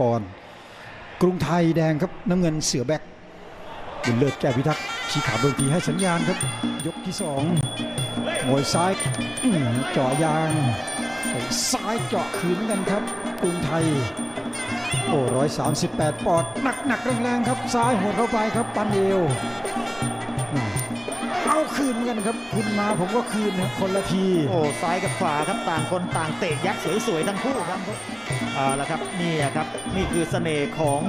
ปอนกรุงไทยแดงครับน้ำเงินเสือแบ็คบุญเลิศแก้วพิทักษ์ชี้ขาดนตรีให้สัญญาณครับ ยกที่สองมวยซ้ายเจาะยางซ้ายเจาะคืนกันครับ กรุงไทย โอ้ร้อยสามสิบแปดปอดหนักหนักๆแรงๆครับ ซ้ายหัวเข้าไปครับปันเอว เอาคืนกันครับ คุณมาผมก็คืนคนละที โอ้ซ้ายกับขวาครับต่างคนต่างเตะยักษ์สวยๆทั้งคู่ครับเอาละครับนี่ครับนี่คือเสน่ห์ของ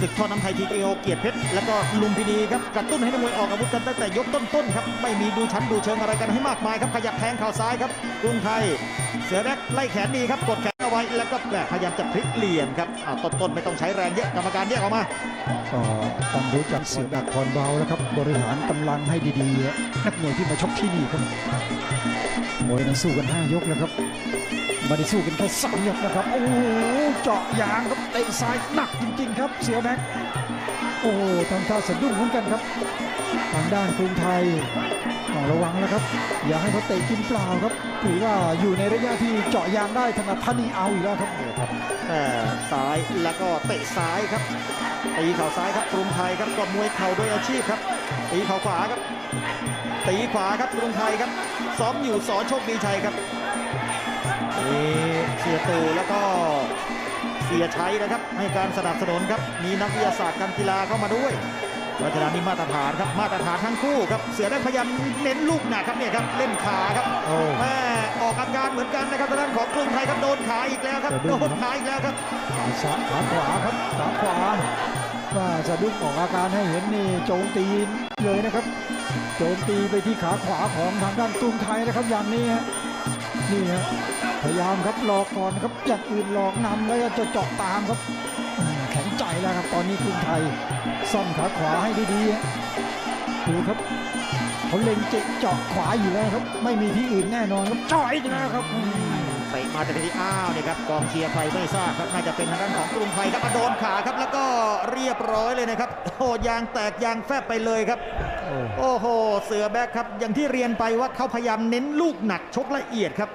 ศึกท่อน้ำไทยทีเอโอเกียรติเพชรแล้วก็ลุมพินีครับกระตุ้นให้นักมวยออกอาวุธกันตั้งแต่ยกต้นๆครับไม่มีดูชั้นดูเชิงอะไรกันให้มากมายครับขยับแทงเข่าซ้ายครับกรุงไทย เสือแบ็คไล่แขนดีครับกดแขนเอาไว้แล้วก็แบบพยายามจะพลิกเหลี่ยมครับอ่าต้นๆไม่ต้องใช้แรงเยอะกรรมการแยกออกมาก็ต้องรู้จักเสือดักผ่อนเบาแล้วครับบริหารกำลังให้ดีๆนักมวยที่มาชกที่นี่ครับมวยนั้นสู้กัน 5 ยกแล้วครับมาได้สู้กันแค่สามยกนะครับโอ้โหเจาะยางครับเตะซ้ายหนักจริง ๆ ครับ เสือแบ็ค โอ้ทำท่าสะดุ้งเหมือนกันครับทางด้านกรุงไทยระวังนะครับ อย่าให้เขาเตะกินเปล่าครับถือว่าอยู่ในระยะที่เจาะยางได้ถนัดทนีเอาอีกแล้วครับแต่ซ้ายแล้วก็เตะซ้ายครับตีเข่าซ้ายครับกรุงไทยครับก็มวยเข่าโดยอาชีพครับตีเข่าขวาครับตีขวาครับกรุงไทยครับ ซ้อมอยู่สอโชคดีชัยครับนี่เสียตูแล้วก็ สียชัยนะครับให้การสนับสนุนครับมีนักวิทยาศาสตร์การกีฬาเข้ามาด้วยเพราะฉะนั้นนี่มาตรฐานครับมาตรฐานทั้งคู่ครับเสือได้พยายามเน้นลูกหนักครับเนี่ยครับเล่นขาครับโอ้แม่ออกอาการเหมือนกันนะครับทางด้านของกรุงไทยครับโดนขาอีกแล้วครับสะดุ้โดงนขาอีกแล้วครับขาซ้ายขาขวาครับขาขวาว่าสะดุ้งออกอาการให้เห็นนี่โจมตีเลยนะครับ โจมตีไปที่ขาขวาของทางด้านกรุงไทยนะครับอย่างนี้ฮะ นี่ฮะพยายามครับหลอกก่อนครับอย่างอื่นหลอกนำแล้วจะเจาะตามครับอืมแข็งใจแล้วครับตอนนี้กรุงไทยซ่อมขาขวาให้ดีๆฮะดูครับเขาเล็งเจาะเจาะขวาอยู่แล้วครับ ไม่มีที่อื่นแน่นอนครับจ่อยอีกแล้วครับอืมเตะมาจากที่อ้าวเนี่ยครับกองเชียร์ใครไม่ทราบครับน่าจะเป็นทางด้านของกรุงไทยครับอะโดนขาครับ แล้วก็เรียบร้อยเลยนะครับโอ้ยางแตกยางแฟบไปเลยครับ โอ้โอ้โหเสือแบ็คครับ อย่างที่เรียนไปว่าเขาพยายามเน้นลูกหนักชกละเอียดครับ